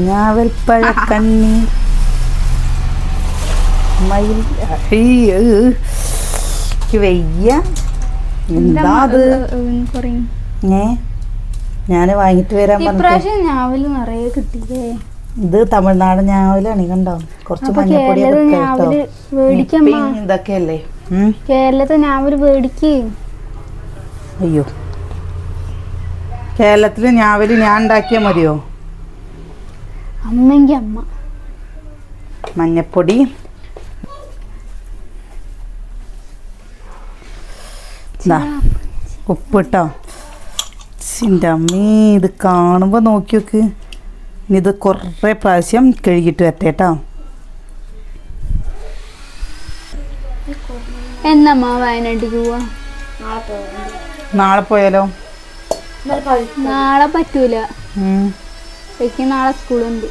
ഞാവൽപ്പഴ കണ്ണി മയിൽ അയ്യോ. എനിക്ക് വയ്യ. എന്താ അത് പറയും. ഏ? ഞാൻ വാങ്ങിട്ട് വരാൻ പറഞ്ഞു നിറയെ കിട്ടിയേ ഇത് തമിഴ്നാട് ഞാവലാണ് കണ്ടോ? കുറച്ച് മഞ്ഞപ്പൊടി ഇതൊക്കെയല്ലേ? കേരളത്തെ ഞാവൽ മേടിക്ക് അയ്യോ. കേരളത്തിൽ ഞാവൽ ഞാൻ ഉണ്ടാക്കിയാൽ മതിയോ? അമ്മെങ്കി അമ്മ. മഞ്ഞപ്പൊടി. ഉപ്പിട്ടോ? എന്റെ അമ്മേ ഇത് കാണുമ്പോൾ നോക്കി നോക്ക്. ഇനി ഇത് കുറേ പ്രാവശ്യം കഴുകിയിട്ട് വരട്ടെ എന്നമ്മാ വയനാട്ടിക്ക് പോവാ? നാളെ പോയാലോ? നാളെ പറ്റൂല. എനിക്ക് നാളെ സ്കൂളുണ്ട്.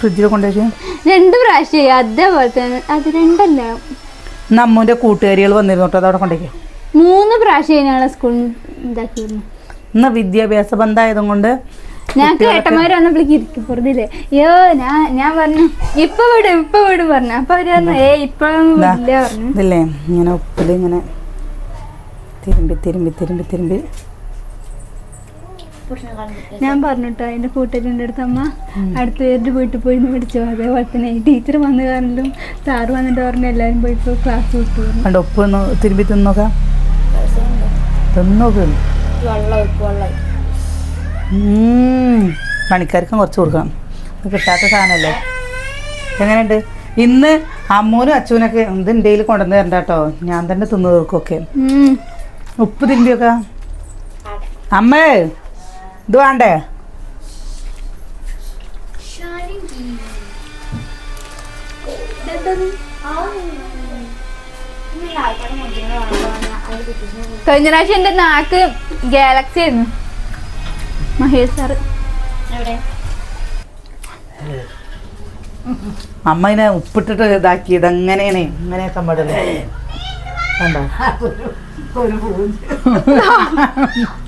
ഫ്രിഡ്ജിൽ കൊണ്ടുവച്ചു രണ്ട് പ്രാവശ്യം അതേപോലെ തന്നെ. അത് രണ്ടല്ല. നമ്മുടെ കൂട്ടുകാരികൾ വന്നിരുന്നു കേട്ടോ. അതവിടെ കൊണ്ടേക്ക് മൂന്ന് പ്രാവശ്യം ഞങ്ങളെ സ്കൂളിൽ ഇതാക്കിയിരുന്നു. ഇന്ന് വിദ്യാഭ്യാസ ബന്ധമായതും കൊണ്ട് ഞാൻ ഏട്ടന്മാര് വന്നപ്പോഴേക്ക് ഇരിക്കും പുറത്തില്ലേ അയ്യോ ഞാൻ ഞാൻ പറഞ്ഞു ഇപ്പൊ വിടും ഇപ്പൊ വിടും പറഞ്ഞു. അപ്പൊ അവർ പറഞ്ഞു ഏ ഇപ്പഴൊന്നും പറഞ്ഞു. ഇതില്ലേ? ഇങ്ങനെ ഉപ്പിൽ ഇങ്ങനെ തിരുമ്പി തിരുമ്പി തിരുമ്പി തിരുമ്പി. ഞാൻ പറഞ്ഞിട്ടോ അതിന്റെ കൂട്ടുകാരിന്റെ അടുത്ത് അമ്മ. അടുത്ത പേരുടെ വീട്ടിൽ പോയി മേടിച്ചു അതേപോലെ തന്നെ ടീച്ചർ വന്ന കാരണം സാറ് വന്നിട്ട് പറഞ്ഞു എല്ലാവരും പോയി ഇപ്പോൾ ക്ലാസ് വിട്ടു. ഉപ്പ് ഒന്ന് തിരുമ്പി തിന്നോക്കാം? തിന്നോക്ക്. ഉം. പണിക്കാർക്കും കുറച്ച് കൊടുക്കണം. കിട്ടാത്ത സാധനമല്ലേ എങ്ങനെയുണ്ട്? ഇന്ന് അമ്മൂനും അച്ഛനൊക്കെ ഇത് ഇന്ത്യയിൽ കൊണ്ടുവന്ന് തരണ്ട കേട്ടോ. ഞാൻ തന്നെ തിന്നു തീർക്കൊക്കെ ഉം. ഉപ്പ് തിരുമ്പിയൊക്കെ? അമ്മേ! ഇത് വേണ്ടേ? കഴിഞ്ഞ പ്രാവശ്യം എന്റെ നാക്ക് ഗാലക്സി ആയിരുന്നു. മഹേഷ് സാറ് അമ്മ ഇതിനെ ഉപ്പിട്ടിട്ട് ഇതാക്കിയത് അങ്ങനെയാണ് ഇങ്ങനെയൊക്കെ പാടില്ലേ? കണ്ടോ?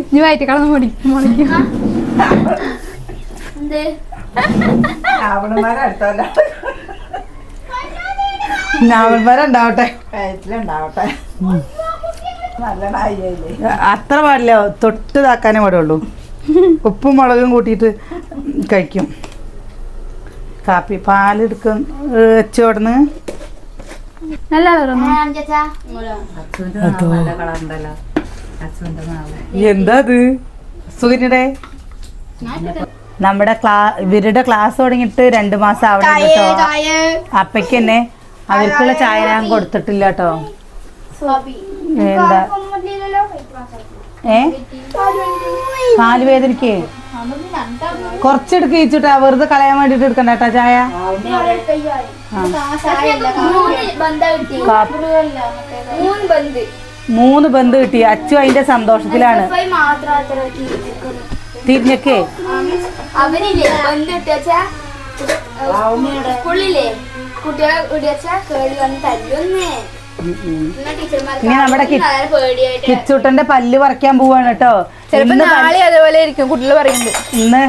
ഇനി വയറ്റി കളന്ന് മുടിക്കും മുളിക്കും ഞാവൽമരണ്ടാവട്ടെ അത്ര പാടില്ല. തൊട്ട് ഇതാക്കാനേ പാടുള്ളൂ. ഉപ്പും മുളകും കൂട്ടിയിട്ട് കഴിക്കും. കാപ്പി പാലെടുക്കും വെച്ചോടന്ന് നല്ല കളറൊന്നും എന്താ അത് സൂര്യയുടെ നമ്മുടെ ക്ലാ ഇവരുടെ ക്ലാസ് തുടങ്ങിയിട്ട് രണ്ട് മാസം ആവണം കേട്ടോ. അപ്പയ്ക്ക് തന്നെ അവർക്കുള്ള ചായ ഞാൻ കൊടുത്തിട്ടില്ല കേട്ടോ. എന്താ? ഏ? കാൽ വേദനക്ക്? കുറച്ചെടുക്ക് ഇച്ചിട്ടാ വെറുതെ കളയാൻ വേണ്ടിട്ട് എടുക്കണ്ട കേട്ടാ ചായ. കാപ്പി. മൂന്ന് ബന്ധു കിട്ടി. അച്ചു അതിന്റെ സന്തോഷത്തിലാണ്. തിരിഞ്ഞൊക്കെ. അവരില്ലേ? ബന്ധുട്ടാ സ്കൂളിലെ കുട്ടികളെ വിടിയച്ചാ കേടി വന്ന് തല്ലുന്നേ. ഇനി നമ്മുടെ കിച്ചൂട്ടന്റെ പല്ല് പറിക്കാൻ പോവാണ് കേട്ടോ. ചിലപ്പോ നാളെ അതേപോലെ ആയിരിക്കും കുട്ടികൾ പറയുന്നത്. ഇന്ന്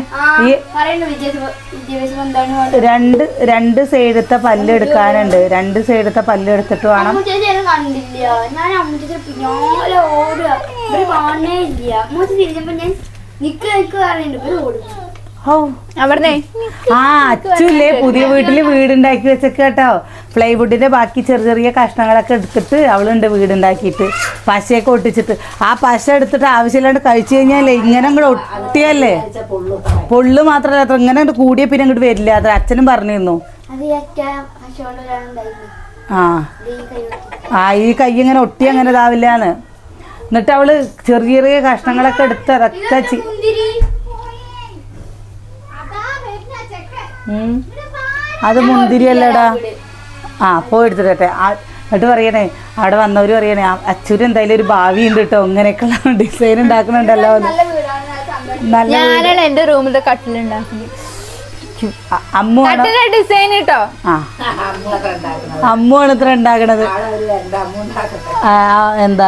രണ്ട് രണ്ട് സൈഡത്തെ പല്ല് എടുക്കാനുണ്ട്. രണ്ട് സൈഡത്തെ പല്ല് എടുത്തിട്ട് വേണം കണ്ടില്ല. ഞാൻ അമ്മൂച്ചേച്ചി പിന്നാലെ ഓടുക. ഇവർ കാണേ ഇല്ല. അമ്മൂച്ച തിരിച്ചപ്പോ ഞാൻ നിക്ക് നിക്ക് പറയുന്നുണ്ട് ഇവർ ഓടും. ഓ അവിടുന്ന്? ആ അച്ചുല്ലേ പുതിയ വീട്ടിൽ വീടുണ്ടാക്കി വെച്ചേക്ക് കേട്ടോ. പ്ലൈവുഡിന്റെ ബാക്കി ചെറിയ ചെറിയ കഷ്ണങ്ങളൊക്കെ എടുത്തിട്ട് അവളുണ്ട് വീടുണ്ടാക്കിയിട്ട് പശയൊക്കെ ഒട്ടിച്ചിട്ട്. ആ പശ എടുത്തിട്ട് ആവശ്യമില്ലാണ്ട് കഴിച്ചു കഴിഞ്ഞാലേ ഇങ്ങനെ അങ്ങോട്ട് ഒട്ടിയല്ലേ? പൊള്ളു മാത്രമല്ല അത്ര ഇങ്ങനെ കൂടിയ പിന്നെ അങ്ങോട്ട് വരില്ല. അത് അച്ഛനും പറഞ്ഞിരുന്നു. ആ. ഈ കൈ ആ ഈ കൈ ഇങ്ങനെ ഒട്ടി അങ്ങനെ ഇതാവില്ലാന്ന്. എന്നിട്ട് അവൾ ചെറിയ ചെറിയ കഷ്ണങ്ങളൊക്കെ എടുത്ത് അതൊക്കെ. അത് മുന്തിരിയല്ലടാ ആ പോയി എടുത്തിട്ടെ. എന്നിട്ട് പറയണേ അവിടെ വന്നവര് പറയണേ അച്ചൂര് എന്തായാലും ഒരു ഭാവി ഉണ്ട് കേട്ടോ ഇങ്ങനെയൊക്കെയുള്ള ഡിസൈൻ ഉണ്ടാക്കുന്നുണ്ടല്ലോ നല്ല ഞാനാണ് എന്റെ റൂമിൽ കട്ടിലുണ്ടാക്കുന്നത് അമ്മുവാണ് ഡിസൈൻ കേട്ടോ അമ്മുവാണ് ഇത്ര ഉണ്ടാക്കണത്. എന്താ?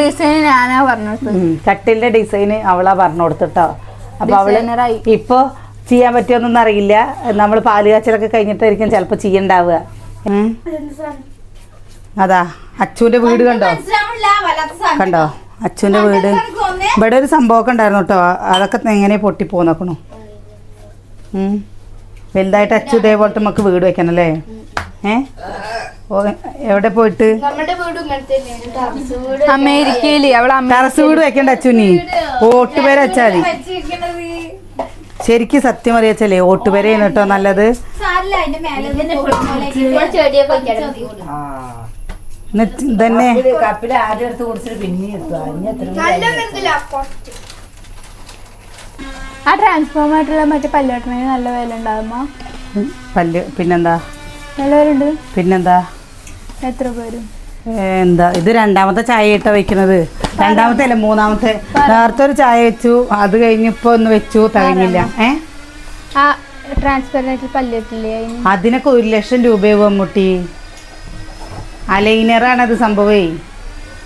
ഡിസൈൻ ഞാനാ പറഞ്ഞത് ഉം. കട്ടിലിന്റെ ഡിസൈൻ അവളാ പറഞ്ഞു കൊടുത്തിട്ടോ അപ്പൊ അവൾ. ഇപ്പൊ ചെയ്യാൻ പറ്റുമെന്നൊന്നും അറിയില്ല. നമ്മൾ പാൽ കാച്ചലൊക്കെ കഴിഞ്ഞിട്ടായിരിക്കും ചിലപ്പോ ചെയ്യണ്ടാവുക. അതാ അച്ചുവിന്റെ വീട് കണ്ടോ? കണ്ടോ? അച്ചുവിന്റെ വീട്. ഇവിടെ ഒരു സംഭവമൊക്കെ ഉണ്ടായിരുന്നു കേട്ടോ അതൊക്കെ എങ്ങനെ പൊട്ടി നോക്കണു ഉം. വലുതായിട്ട് അച്ചു ഇതേപോലത്തെ നമുക്ക് വീട് വെക്കണല്ലേ ഏ? എവിടെ പോയിട്ട്? നമ്മുടെ വീട് ഇങ്ങനത്തെ തന്നെയാണ്. ടെറസ് വീട് അമേരിക്കയിൽ അവളെ അമ്മ ടെറസ് വീട് വെക്കണ്ട അച്ചുനി ഓട്ടുപേര വെച്ചാൽ മതി ശരിക്കും സത്യം അറിയച്ചല്ലേ ഓട്ടുപേരയാണ് കേട്ടോ നല്ലത്. തന്നെ വെക്കണം കപ്പിൽ ആദ്യം എടുത്ത് കുടിച്ചിട്ട് പിന്നെ എത്തുക ട്രാൻസ്ഫോം ആയിട്ടുള്ള ആ മറ്റേ പല്ലുവെട്ടണേ നല്ല വില ഉണ്ടാകുമ്പോ ഉം, പല്ല് പിന്നെന്താ? നല്ല വില ഉണ്ട് പിന്നെന്താ? എത്ര പേരും? എന്താ? ഇത് രണ്ടാമത്തെ ചായ ഇട്ട വെക്കുന്നത് രണ്ടാമത്തെ അല്ല മൂന്നാമത്തെ. നേരത്തെ ഒരു ചായ വെച്ചു. അത് കഴിഞ്ഞിപ്പോ ഒന്ന് വെച്ചു തികഞ്ഞില്ല. ഏ? ആ ട്രാൻസ്പെറന്റ് പല്ലുവെട്ടില്ലേ അതിന് അതിനൊക്കെ ഒരു ലക്ഷം രൂപയാവും അമ്മൂട്ടി. അലൈനറാണ് അത് സംഭവേ.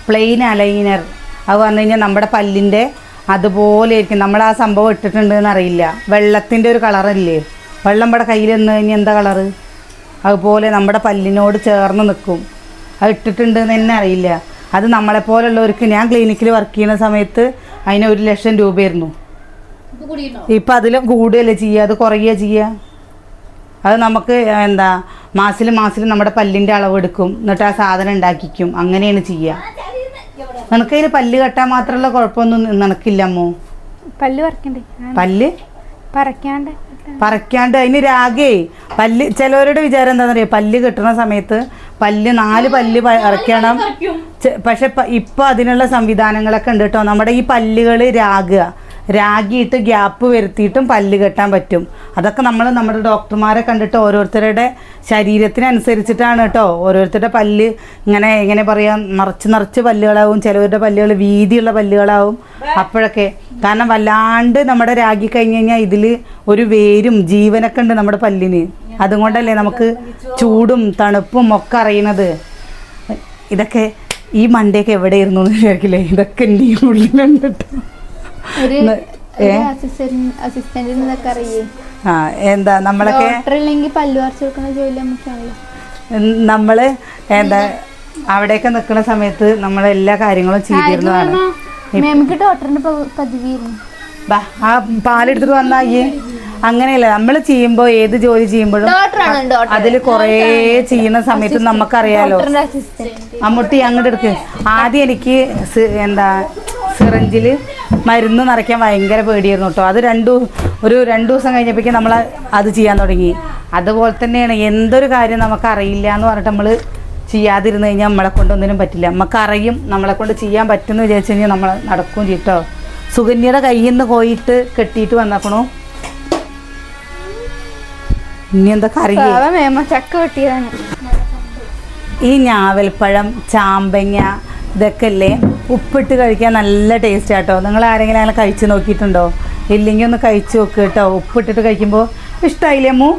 Plain liner. അത് വന്നു കഴിഞ്ഞാൽ നമ്മുടെ പല്ലിന്റെ അതുപോലെ ആയിരിക്കും നമ്മൾ ആ സംഭവം ഇട്ടിട്ടുണ്ടെന്ന് അറിയില്ല. വെള്ളത്തിന്റെ ഒരു കളറല്ലേ? വെള്ളം ഇവിടെ കയ്യിൽ നിന്ന് കഴിഞ്ഞാൽ എന്താ കളറ്? അതുപോലെ നമ്മുടെ പല്ലിനോട് ചേർന്ന് നിൽക്കും. അത് ഇട്ടിട്ടുണ്ട് എന്ന് തന്നെ അറിയില്ല. അത് നമ്മളെപ്പോലുള്ളവർക്ക് ഞാൻ ക്ലിനിക്കിൽ വർക്ക് ചെയ്യുന്ന സമയത്ത് അതിന് ഒരു ലക്ഷം രൂപയായിരുന്നു. ഇപ്പം അതിലും കൂടുകയല്ലേ ചെയ്യുക? അത് കുറയുക ചെയ്യുക? അത് നമുക്ക് എന്താ മാസിൽ മാസിൽ നമ്മുടെ പല്ലിന്റെ അളവെടുക്കും എന്നിട്ട് ആ സാധനം ഉണ്ടാക്കിക്കും. അങ്ങനെയാണ് ചെയ്യുക. നിനക്കതിന് പല്ല് കെട്ടാൻ മാത്രമുള്ള കുഴപ്പമൊന്നും നിനക്കില്ല അമ്മോ? പല്ല് പറിക്കണ്ടേ? പല്ല്? പറക്കാണ്ട്. പറിക്കാണ്ട്. അതിന് രാഗേ. പല്ല് ചിലവരുടെ വിചാരം എന്താണെന്നറിയോ? പല്ല് കെട്ടുന്ന സമയത്ത് പല്ല് നാല് പല്ല് പറിക്കണം ചെ- പക്ഷെ ഇപ്പൊ അതിനുള്ള സംവിധാനങ്ങളൊക്കെ ഉണ്ട് കേട്ടോ. നമ്മുടെ ഈ പല്ലുകൾ രാഗുക രാഗിയിട്ട് ഗ്യാപ്പ് വരുത്തിയിട്ടും പല്ല് കെട്ടാൻ പറ്റും. അതൊക്കെ നമ്മൾ നമ്മുടെ ഡോക്ടർമാരെ കണ്ടിട്ട് ഓരോരുത്തരുടെ ശരീരത്തിനനുസരിച്ചിട്ടാണ് കേട്ടോ ഓരോരുത്തരുടെ പല്ല് ഇങ്ങനെ എങ്ങനെ പറയാം നിറച്ച് നിറച്ച് പല്ലുകളാവും ചിലവരുടെ പല്ലുകൾ വീതിയുള്ള പല്ലുകളാവും അപ്പോഴൊക്കെ. കാരണം വല്ലാണ്ട് നമ്മുടെ രാഗി കഴിഞ്ഞ് കഴിഞ്ഞാൽ ഇതിൽ ഒരു വേരും ജീവനൊക്കെ ഉണ്ട് നമ്മുടെ പല്ലിന്. അതുകൊണ്ടല്ലേ നമുക്ക് ചൂടും തണുപ്പും ഒക്കെ അറിയുന്നത് ഇതൊക്കെ ഈ മണ്ടയൊക്കെ എവിടെയായിരുന്നു എന്ന് വിചാരിക്കില്ലേ? ഇതൊക്കെ എന്റെ ഉള്ളിലുണ്ട് ട്ടോ. ആ എന്താ നമ്മളൊക്കെ? ജോലി എന്താ അവിടെയൊക്കെ നിൽക്കുന്ന സമയത്ത് നമ്മൾ എല്ലാ കാര്യങ്ങളും ചെയ്തിരുന്നതാണ്. ആ പാലെടുത്തിട്ട് വന്നാ അങ്ങനെയല്ല നമ്മൾ ചെയ്യുമ്പോൾ ഏത് ജോലി ചെയ്യുമ്പോഴും അതിൽ കുറേ ചെയ്യുന്ന സമയത്ത് നമുക്കറിയാലോ. അമ്മൂട്ടി അങ്ങോട്ട് എടുക്ക്. ആദ്യം എനിക്ക് എന്താ സിറിഞ്ചിൽ മരുന്ന് നിറയ്ക്കാൻ ഭയങ്കര പേടിയായിരുന്നു കേട്ടോ. അത് രണ്ടു ഒരു രണ്ട് ദിവസം കഴിഞ്ഞപ്പോഴേക്കും നമ്മൾ അത് ചെയ്യാൻ തുടങ്ങി. അതുപോലെ തന്നെയാണ് എന്തൊരു കാര്യം നമുക്ക് അറിയില്ല എന്ന് പറഞ്ഞിട്ട് നമ്മൾ ചെയ്യാതിരുന്ന് കഴിഞ്ഞാൽ നമ്മളെ കൊണ്ടൊന്നിനും പറ്റില്ല. നമുക്ക് അറിയും നമ്മളെ കൊണ്ട് ചെയ്യാൻ പറ്റുമെന്ന് വിചാരിച്ചു കഴിഞ്ഞാൽ നമ്മൾ നടക്കും ചെയ്യും കേട്ടോ. സുകന്യയുടെ കയ്യിൽ നിന്ന് പോയിട്ട് കെട്ടിയിട്ട് വന്നേക്കണു. ഇനി എന്താ കറി ചക്ക കെട്ടിയതാണ് ഈ ഞാവൽപ്പഴം ചാമ്പങ്ങ ഇതൊക്കെ അല്ലേ ഉപ്പിട്ട് കഴിക്കാൻ നല്ല ടേസ്റ്റ് ആട്ടോ. നിങ്ങൾ ആരെങ്കിലും അങ്ങനെ കഴിച്ച് നോക്കിയിട്ടുണ്ടോ? ഇല്ലെങ്കിൽ ഒന്ന് കഴിച്ച് നോക്ക് കേട്ടോ. ഉപ്പിട്ടിട്ട് കഴിക്കുമ്പോൾ ഇഷ്ടമായില്ലേ അമ്മു?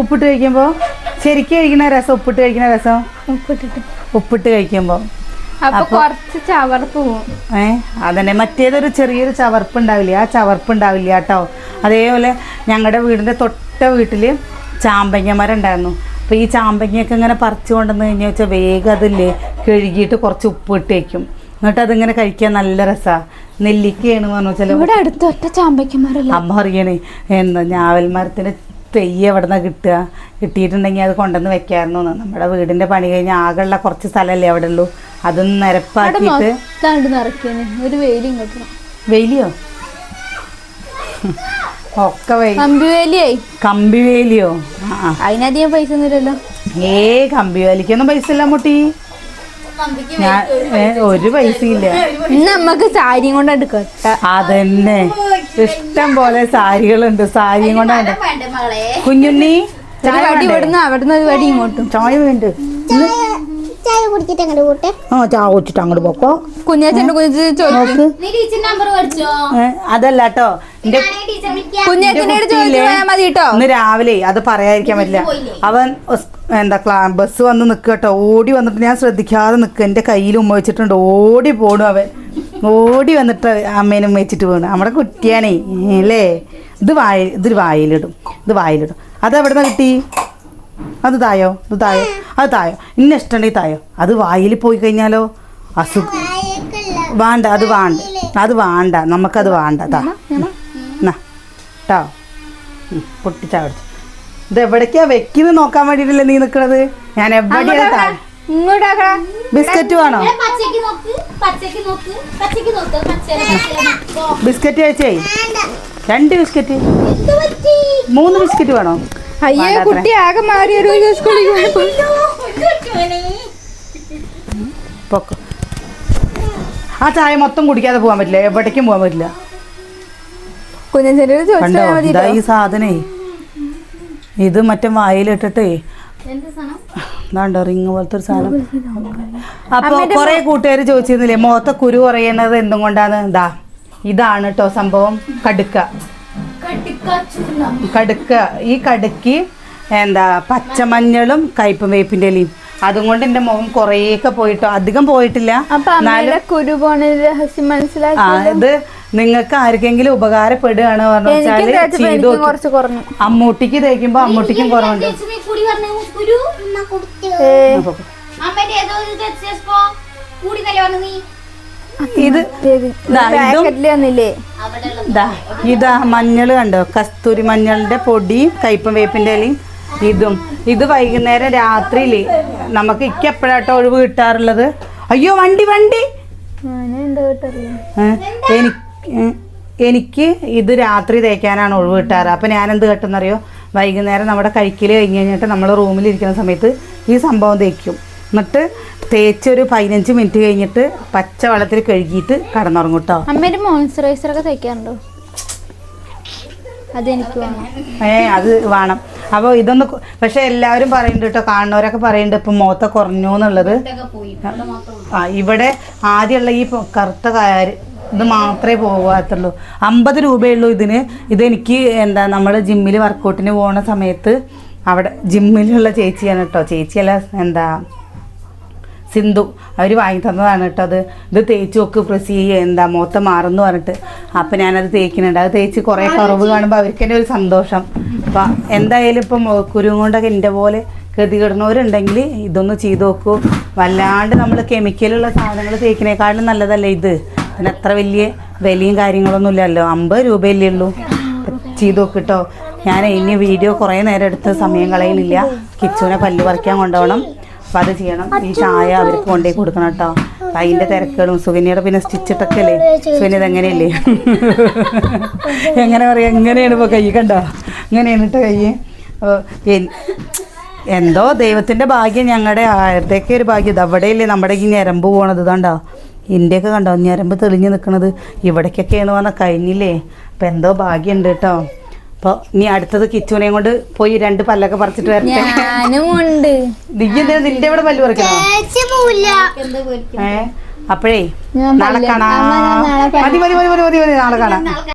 ഉപ്പിട്ട് കഴിക്കുമ്പോൾ ശരിക്കും കഴിക്കുന്ന രസം ഉപ്പിട്ട് കഴിക്കുന്ന രസം? ഉപ്പിട്ടിട്ട്. ഉപ്പിട്ട് കഴിക്കുമ്പോൾ കുറച്ച് ചവർപ്പ് ഏ? അതന്നെ. മറ്റേതൊരു ചെറിയൊരു ചവർപ്പ് ഉണ്ടാവില്ല ആ ചവർപ്പ് ഉണ്ടാവില്ല കേട്ടോ. അതേപോലെ ഞങ്ങളുടെ വീടിന്റെ തൊട്ട വീട്ടിൽ ചാമ്പങ്ങ മരം ഉണ്ടായിരുന്നു. അപ്പോൾ ഈ ചാമ്പങ്ങയൊക്കെ ഇങ്ങനെ പറിച്ചു കൊണ്ടുവന്ന് കഴിഞ്ഞാൽ വെച്ചാൽ വേഗം അതില്ലേ കഴുകിയിട്ട് കുറച്ച് ഉപ്പ് ഇട്ട് വയ്ക്കും എന്നിട്ട് അതിങ്ങനെ കഴിക്കാൻ നല്ല രസമാണ് നെല്ലിക്കയാണ് പറഞ്ഞു വെച്ചാൽ ഇവിടെ അടുത്ത് ഒറ്റ ചാമ്പയ്ക്കന്മാരല്ല? അമ്മ അറിയണേ എന്താ ഞാവൽ മരത്തിന്റെ തെയ്യ എവിടെ നിന്നാണ് കിട്ടുക? കിട്ടിയിട്ടുണ്ടെങ്കിൽ അത് കൊണ്ടുവന്ന് വെക്കാമായിരുന്നു എന്ന്. നമ്മുടെ വീടിന്റെ പണി കഴിഞ്ഞ് ആകെയുള്ള കുറച്ച് സ്ഥലമല്ലേ അവിടെ ഉള്ളൂ അതൊന്ന് നിരപ്പാക്കിയിട്ട് ഒരു വെയിലും വെയിലിയോ? ഒക്കെ വെയിൽ കമ്പി വേലിയായി കമ്പി വേലിയോ ആ. അതിനധികം പൈസ ഒന്നുമില്ലല്ലോ ഏ കമ്പി വേലിക്കൊന്നും പൈസ ഇല്ല മുട്ടി. ഞാൻ ഒരു പൈസ ഇല്ല. ഇന്ന് നമ്മക്ക് സാരിയും കൊണ്ടാണ് കെട്ട അതന്നെ. ഇഷ്ടം പോലെ സാരികളുണ്ട്. സാരിയും കൊണ്ടാണ്. കുഞ്ഞുണ്ണി ഒരു വടി? ഇവിടുന്ന് അവിടുന്ന് ഒരു വടി ഇങ്ങോട്ടും. ചായ വേണ്ട? ചായ കുടിച്ചിട്ട് അങ്ങോട്ട് പോട്ടെ. ആ ചായ അങ്ങോട്ട് പോക്കോ. കുഞ്ഞാച്ചന്റെ കുഞ്ഞു അതല്ല കേട്ടോ എന്റെ കുഞ്ഞാച്ചനോട് ചോദിച്ചു? പോയാൽ മതി കേട്ടോ. ഇന്ന് രാവിലെ അത് പറയാതിരിക്കാൻ പറ്റില്ല. അവൻ എന്താ ക്ലാ ബസ് വന്ന് നിൽക്കുക കേട്ടോ. ഓടി വന്നിട്ട് ഞാൻ ശ്രദ്ധിക്കാതെ നിൽക്കുക എന്റെ കയ്യിൽ ഉമ്മ വെച്ചിട്ടുണ്ട്. ഓടി പോണു അവൻ. ഓടി വന്നിട്ട് അമ്മേനും വെച്ചിട്ട് പോണു നമ്മുടെ കുട്ടിയാണേ. അല്ലേ? ഇത് വായ ഇത് വായിലിടും. ഇത് വായിലിടും. അത് എവിടെ നിന്ന് കിട്ടി? അത് തായോ? ഇത് തായോ? അത് തായോ? ഇന്ന ഇഷ്ടമുണ്ടെങ്കിൽ തായോ? അത് വായിൽ പോയി കഴിഞ്ഞാലോ? അസുഖം വേണ്ട അത് വേണ്ട. അത് വേണ്ട. നമുക്കത് വേണ്ട. താ എന്നാ കേട്ടോ പൊട്ടി പിടിച്ചു ഇത് എവിടേക്കാ വെക്കുന്നത് നോക്കാൻ വേണ്ടിയിട്ടല്ലേ നീ നിക്കണത്? ഞാൻ എവിടെയാണ് ബിസ്ക്കറ്റ് വേണോ? പച്ചക്ക് നോക്ക് പച്ചക്ക് നോക്ക് പച്ചക്ക് നോക്ക് പച്ച ബിസ്ക്കറ്റ് കഴിച്ചേ? രണ്ട് ബിസ്ക്കറ്റ്. മൂന്ന് ബിസ്ക്കറ്റ് വേണോ? അയ്യോ കുട്ടി ആകെ മാറി ഒരു ആ ചായ മൊത്തം കുടിക്കാതെ പോകാൻ പറ്റില്ല. എവിടേക്കും പോകാൻ പറ്റില്ല. കുഞ്ഞച്ചേരി കണ്ടോ? ചോദിച്ചാൽ മതി ഇതാ ഈ സാധനേ. ഇത് മറ്റേ വായിലിട്ടിട്ടേ. എന്താണ്ടോ റിങ് പോലത്തെ ഒരു സാധനം. അപ്പൊ കുറെ കൂട്ടുകാർ ചോദിച്ചിരുന്നില്ലേ മുഖത്തെ കുരു കുറയുന്നത് എന്തും കൊണ്ടാണ് എന്താ ഇതാണ് കേട്ടോ സംഭവം. കടുക്ക. കടുക്ക ഈ കടുക്കി എന്താ പച്ചമഞ്ഞളും കയ്പും വേപ്പിന്റെ ഇലയും. അതും കൊണ്ട് എന്റെ മുഖം കുറേയൊക്കെ പോയിട്ടോ. അധികം പോയിട്ടില്ല. കുരു പോണ രഹസ്യം മനസ്സിലാക്കി ഇത് നിങ്ങൾക്ക് ആർക്കെങ്കിലും ഉപകാരപ്പെടുകയാണ് പറഞ്ഞു അമ്മൂട്ടിക്ക് തേക്കുമ്പോ അമ്മൂട്ടിക്കും കുറവുണ്ട്. ഇത് ഇത് മഞ്ഞൾ കണ്ടോ? കസ്തൂരി മഞ്ഞളിന്റെ പൊടി കയ്പം വേപ്പിന്റെ ഇലയും ഇതും. ഇത് വൈകുന്നേരം രാത്രിയിൽ നമുക്ക് ഇക്ക് എപ്പോഴാട്ടോ ഒഴിവ് കിട്ടാറുള്ളത്? അയ്യോ വണ്ടി വണ്ടി. എനിക്ക് എനിക്ക് ഇത് രാത്രി തേക്കാനാണ് ഒഴിവ് കിട്ടാറ്. അപ്പം ഞാൻ എന്ത് കെട്ടെന്നറിയോ? വൈകുന്നേരം നമ്മുടെ കഴിക്കൽ കഴിഞ്ഞ് കഴിഞ്ഞിട്ട് നമ്മൾ റൂമിലിരിക്കുന്ന സമയത്ത് ഈ സംഭവം തേക്കും. എന്നിട്ട് തേച്ചൊരു പതിനഞ്ച് മിനിറ്റ് കഴിഞ്ഞിട്ട് പച്ച വെള്ളത്തിൽ കഴുകിയിട്ട് കടന്നുറങ്ങും കേട്ടോ അമ്മേന്റെ മോയ്സ്ചറൈസർ ഒക്കെ തേക്കാറുണ്ടോ? അതെനിക്ക് ഏ അത് വേണം. അപ്പോൾ ഇതൊന്ന് പക്ഷെ എല്ലാവരും പറയുന്നുണ്ട് കേട്ടോ കാണുന്നവരൊക്കെ പറയുന്നുണ്ട് ഇപ്പം മുഖത്തെ കുറഞ്ഞു എന്നുള്ളത് പോയി. ആ ഇവിടെ ആദ്യമുള്ള ഈ കറുത്ത കാര് ഇത് മാത്രമേ പോകാത്തുള്ളൂ അമ്പത് രൂപയുള്ളൂ ഇതിന്. ഇതെനിക്ക് എന്താ നമ്മൾ ജിമ്മിൽ വർക്കൗട്ടിന് പോകുന്ന സമയത്ത് അവിടെ ജിമ്മിലുള്ള ചേച്ചിയാണ് കേട്ടോ ചേച്ചിയല്ല എന്താ സിന്ധു. അവർ വാങ്ങി തന്നതാണ് കേട്ടോ അത്. ഇത് തേച്ച് നോക്ക് പ്രസ് ചെയ്യുക എന്താ മൊത്തം മാറുന്നു പറഞ്ഞിട്ട്. അപ്പം ഞാനത് തേക്കുന്നുണ്ട്. അത് തേച്ച് കുറേ കുറവ് കാണുമ്പോൾ അവർക്ക് തന്നെ ഒരു സന്തോഷം. അപ്പം എന്തായാലും ഇപ്പം കുരുവും കൊണ്ടൊക്കെ എന്റെ പോലെ ഗതികിടുന്നവരുണ്ടെങ്കിൽ ഇതൊന്ന് ചെയ്ത് നോക്കൂ. വല്ലാണ്ട് നമ്മൾ കെമിക്കലുള്ള സാധനങ്ങൾ തേക്കുന്നേക്കാളും നല്ലതല്ലേ ഇത്? ഇതിന് അത്ര വലിയ വിലയും കാര്യങ്ങളൊന്നും ഇല്ലല്ലോ. അമ്പത് രൂപയല്ലേ ഉള്ളൂ. ചെയ്ത് നോക്കിട്ടോ. ഞാൻ ഇനി വീഡിയോ കുറേ നേരം എടുത്ത് സമയം കളയുന്നില്ല കിച്ചുവിനെ പല്ല് പറിക്കാൻ കൊണ്ടുപോകണം. അപ്പം അത് ചെയ്യണം. ഈ ചായ അവർക്ക് കൊണ്ടുപോയി കൊടുക്കണം കേട്ടോ. അതിന്റെ തിരക്കുകളും സുകന്യയുടെ പിന്നെ സ്റ്റിച്ചിട്ടൊക്കെ അല്ലേ സുകന്യ ഇതെങ്ങനെയല്ലേ? എങ്ങനെ പറയാം? എങ്ങനെയാണ് ഇപ്പോൾ കൈ കണ്ടോ? ഇങ്ങനെയാണ് കേട്ടോ കൈ? അപ്പോൾ എന്തോ ദൈവത്തിന്റെ ഭാഗ്യം ഞങ്ങളുടെ ആരുടെയൊക്കെ ഒരു ഭാഗ്യം. അവിടെയല്ലേ നമ്മുടെ ഈ ഞരമ്പ് പോണത് ഇതാണ്ടോ ഇന്ത്യയൊക്കെ കണ്ടോ? ഞരമ്പ് തെളിഞ്ഞ് നിൽക്കണത് എന്ന് പറഞ്ഞാൽ കഴിഞ്ഞില്ലേ? അപ്പം എന്തോ ഭാഗ്യമുണ്ട് കേട്ടോ അപ്പോൾ നീ അടുത്തത് കിച്ചുവിനെയും കൊണ്ട് പോയി രണ്ട് പല്ലൊക്കെ പറിച്ചിട്ട് വരട്ടെ. നിന്റെ ഇവിടെ പല്ല് പറിക്കണോ? ഏ? അപ്പോഴേ നാളെ കാണാം. മതി മതി മതി മതി മതി നാളെ കാണാം.